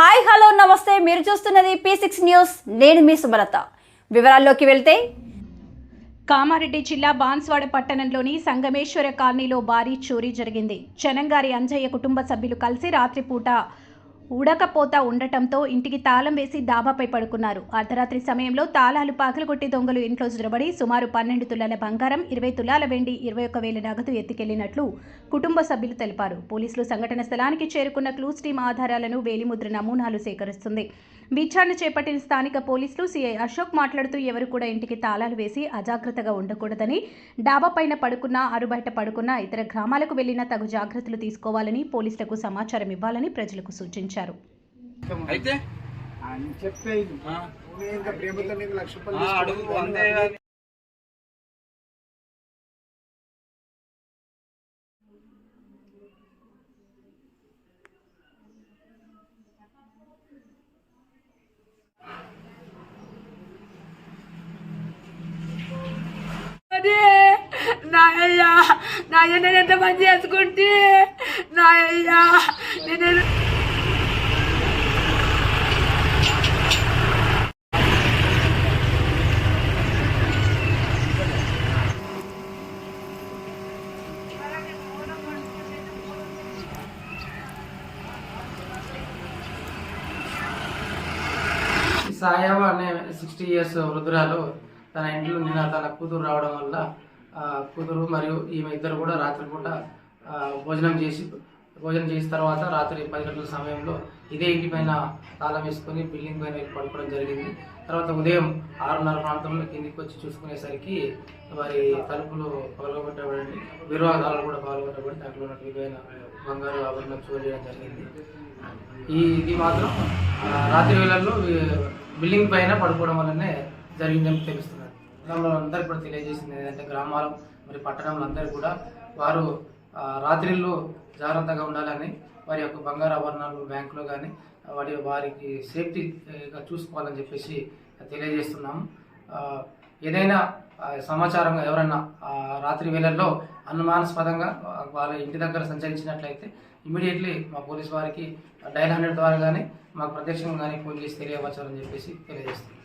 Hi hello నమస్తే. మీరు చూస్తున్నది పీ సిక్స్ న్యూస్ నేను మీ సుమలత. వివరాల్లోకి వెళ్తే కామారెడ్డి జిల్లా బాన్స్వాడ పట్టణంలోని సంగమేశ్వర కాలనీలో భారీ చోరీ జరిగింది. చెనంగారి అంజయ్య కుటుంబ సభ్యులు కలిసి రాత్రిపూట ఉడకపోత ఉండటంతో ఇంటికి తాళం వేసి డాబాపై పడుకున్నారు. అర్ధరాత్రి సమయంలో తాళాలు పగలగొట్టి దొంగలు ఇంట్లో జొరబడి సుమారు పన్నెండు తులాల బంగారం ఇరవై తులాల వెండి ఇరవై ఒక్క వేల నగదు ఎత్తుకెళ్ళినట్లు కుటుంబ సభ్యులు తెలిపారు. పోలీసులు సంఘటన స్థలానికి చేరుకున్న క్లూస్ టీమ్ ఆధారాలను వేలిముద్ర నమూనాలు సేకరిస్తుంది. విచారణ చేపట్టిన స్థానిక పోలీసులు సీఐ అశోక్ మాట్లాడుతూ ఎవరు కూడా ఇంటికి తాళాలు వేసి అజాగ్రత్తగా ఉండకూడదని డాబా పైన పడుకున్నా అరుబయట పడుకున్నా ఇతర గ్రామాలకు వెళ్ళినా తగు జాగ్రత్తలు తీసుకోవాలని పోలీసులకు సమాచారం ఇవ్వాలని ప్రజలకు సూచించారు. అయితే అని చెప్తే ఇది. ఆ, నువ్వు ఇంకా ప్రేమతో నీకు లక్ష ఆ, రూపాయలు అడుగు తీసుకుంటాను. అంతే కాదు. అదే నాయ్యా నాయ్య నేను ఎంత పని చేసుకుంటే నాయ్యా నేను సాయాబా అనే సిక్స్టీ ఇయర్స్ వృద్ధురాలు తన ఇంట్లో నిన్న తన కూతురు రావడం వల్ల కూతురు మరియు ఈమె ఇద్దరు కూడా రాత్రిపూట ఆ, భోజనం చేసి భోజనం చేసిన తర్వాత రాత్రి పది గంటల సమయంలో ఇదే ఇంటి పైన తాళం వేసుకొని బిల్డింగ్ పైన పడుకోవడం జరిగింది. తర్వాత ఉదయం ఆరున్నర ప్రాంతంలో కిందికి వచ్చి చూసుకునేసరికి వారి తలుపులు పగలగొట్టబడి విరోధాలు కూడా పగలగొట్టబడి దాంట్లో ఉన్న విలువైన బంగారు ఆభరణం చూడడం జరిగింది. ఈ ఇది మాత్రం రాత్రి వేళల్లో బిల్డింగ్ పైన పడుకోవడం వల్లనే జరిగిందని తెలుస్తున్నది. గ్రామంలో అందరూ కూడా తెలియజేసింది ఏంటంటే గ్రామాలు మరి పట్టణంలో అందరూ కూడా వారు రాత్రిళ్ళు జాగ్రత్తగా ఉండాలని వారి యొక్క బంగారు ఆభరణాలు బ్యాంకులో కానీ వారి వారికి సేఫ్టీగా చూసుకోవాలని చెప్పేసి తెలియజేస్తున్నాము. ఏదైనా సమాచారంగా సమాచారం ఎవరైనా రాత్రి వేళల్లో అనుమానాస్పదంగా వాళ్ళ ఇంటి దగ్గర సంచరించినట్లయితే ఇమీడియట్లీ మా పోలీస్ వారికి డైల్ హండ్రెడ్ ద్వారా కానీ మాకు ప్రత్యక్షంగా కానీ ఫోన్ చేసి తెలియవచ్చారని చెప్పేసి తెలియజేస్తుంది